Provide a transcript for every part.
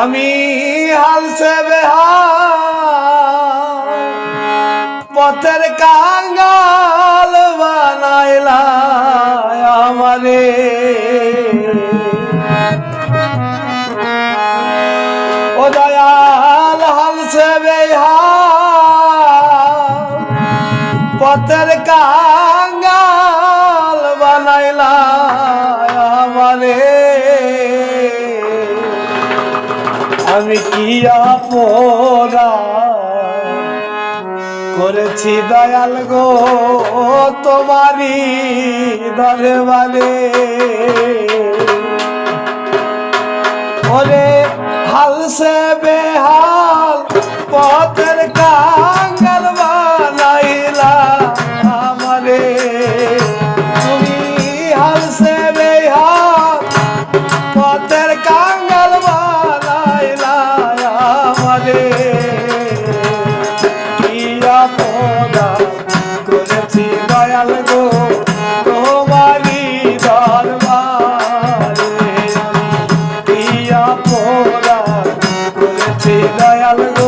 আমি হালসে পথের কাঙ্গাল বানাইলা আমারে। ও দয়াল হালসে বেহাল পথের কাঙ্গাল আমি কি আপনা করেছি দয়াল গো তোমারি দরবারে? ওরে হালসে বেহাল পথের দয়াল গো তোমারি দরবারে। ইয়া পোদা করেছি দয়াল গো।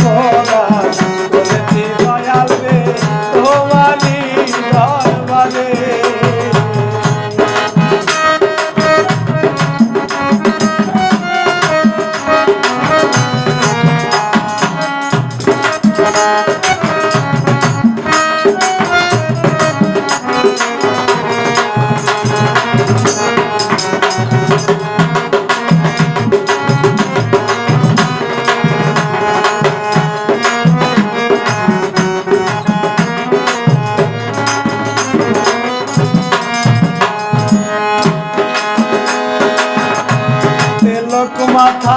ইয়া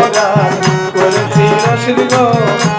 করার করেছিল শ্রী